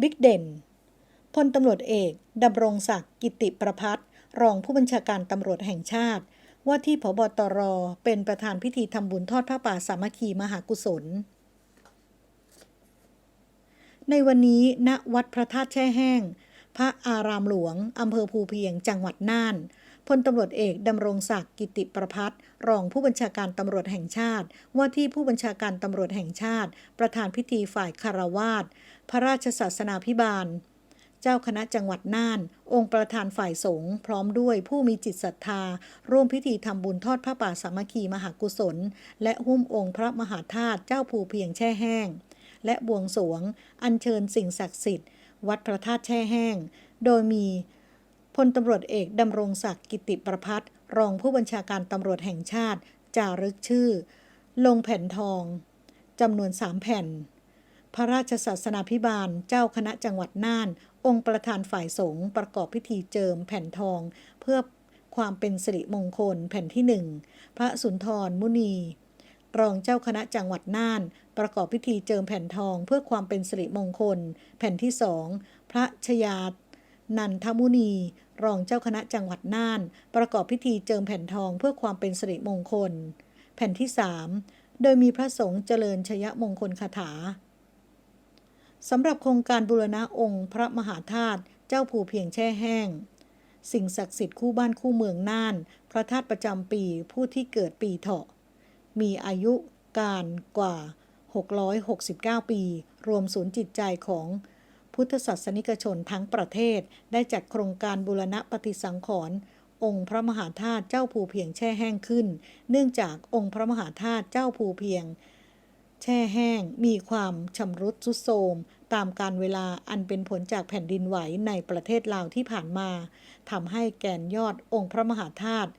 บิ๊กเด่นพลตำรวจเอกดำรงศักดิ์กิติประพัฒน์รองผู้บัญชาการตำรวจแห่งชาติ ว่าที่ผบตรเป็นประธานพิธีทำบุญทอดผ้าป่าสามัคคีมหากุศล ในวันนี้ณวัดพระธาตุแช่แห้ง พระอารามหลวงอำเภอภูเพียงจังหวัดน่าน พลตำรวจเอกดำรงศักดิ์กิติประพัฒน์รองผู้บัญชาการตำรวจแห่งชาติ ว่าที่ผู้บัญชาการตำรวจแห่งชาติ ประธานพิธีฝ่ายคารวาสพระราชศาสนาพิบาล เจ้าคณะจังหวัดน่าน องค์ประธานฝ่ายสงฆ์พร้อมด้วยผู้มีจิตศรัทธา ร่วมพิธีทำบุญทอดผ้าป่าสามัคคีมหากุศล และหุ้มองค์พระมหาธาตุเจ้าภูเพียงแช่แห้ง และบวงสรวง อัญเชิญสิ่งศักดิ์สิทธิ์ วัดพระธาตุแช่แห้ง โดยมี พลตำรวจเอกดำรงศักดิ์กิติประพัฒน์รองผู้บัญชาการตำรวจแห่งชาติ จารึกชื่อ ลงแผ่นทองจำนวนสามแผ่น พระราชศาสนาพิบาล เจ้าคณะจังหวัดน่าน องค์ประธานฝ่ายสงฆ์ประกอบพิธีเจิมแผ่นทอง เพื่อความเป็นสิริมงคลแผ่นที่หนึ่งพระสุนทรมุนี รองเจ้าคณะจังหวัดน่าน ประกอบพิธีเจิมแผ่นทอง เพื่อความเป็นสิริมงคล แผ่นที่สองพระชยานันทมุนี รองเจ้าคณะจังหวัดน่าน ประกอบพิธีเจิมแผ่นทองเพื่อความเป็นสิริมงคล แผ่นที่สามโดยมีพระสงฆ์เจริญชยมงคลคาถาสำหรับโครงการบูรณะองค์พระมหาธาตุเจ้าภูเพียงแช่แห้ง สิ่งศักดิ์สิทธิ์คู่บ้านคู่เมืองน่าน พระธาตุประจำปีผู้ที่เกิดปีเถาะ มีอายุการกว่า 669 ปี รวมศูนย์จิตใจของ พุทธศาสนิกชนทั้งประเทศ ได้จัดโครงการบูรณะปฏิสังขรณ์องค์พระมหาธาตุเจ้าภูเพียงแช่แห้งขึ้น เนื่องจากองค์พระมหาธาตุเจ้าภูเพียง แช่แห้ง มีความชำรุดทรุดโทรมตามการเวลาอันเป็นผลจากแผ่นดินไหวในประเทศลาวที่ผ่านมาทำให้แกนยอดองค์พระมหาธาตุ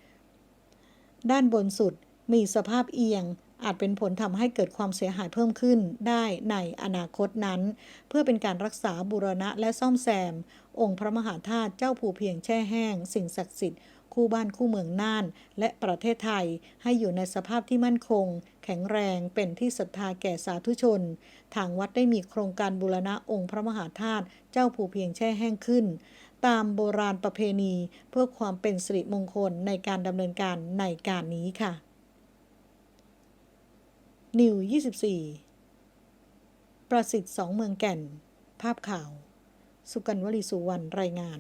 ด้านบนสุดมีสภาพเอียง อาจเป็นผลทำให้เกิดความเสียหายเพิ่มขึ้นได้ในอนาคตนั้น เพื่อเป็นการรักษาบูรณะและซ่อมแซม องค์พระมหาธาตุเจ้าภูเพียงแช่แห้ง สิ่งศักดิ์สิทธิ์คู่บ้านคู่เมืองน่าน และประเทศไทยให้อยู่ในสภาพที่มั่นคง แข็งแรงเป็นที่ศรัทธาแก่สาธุชน ทางวัดได้มีโครงการบูรณะองค์พระมหาธาตุเจ้าภูเพียงแช่แห้งขึ้น ตามโบราณประเพณีเพื่อความเป็นสิริมงคลในการดำเนินการในการนี้ค่ะ นิว24 ประสิทธิ์สองเมืองแก่น ภาพข่าว สุกันวลีสุวรรณรายงาน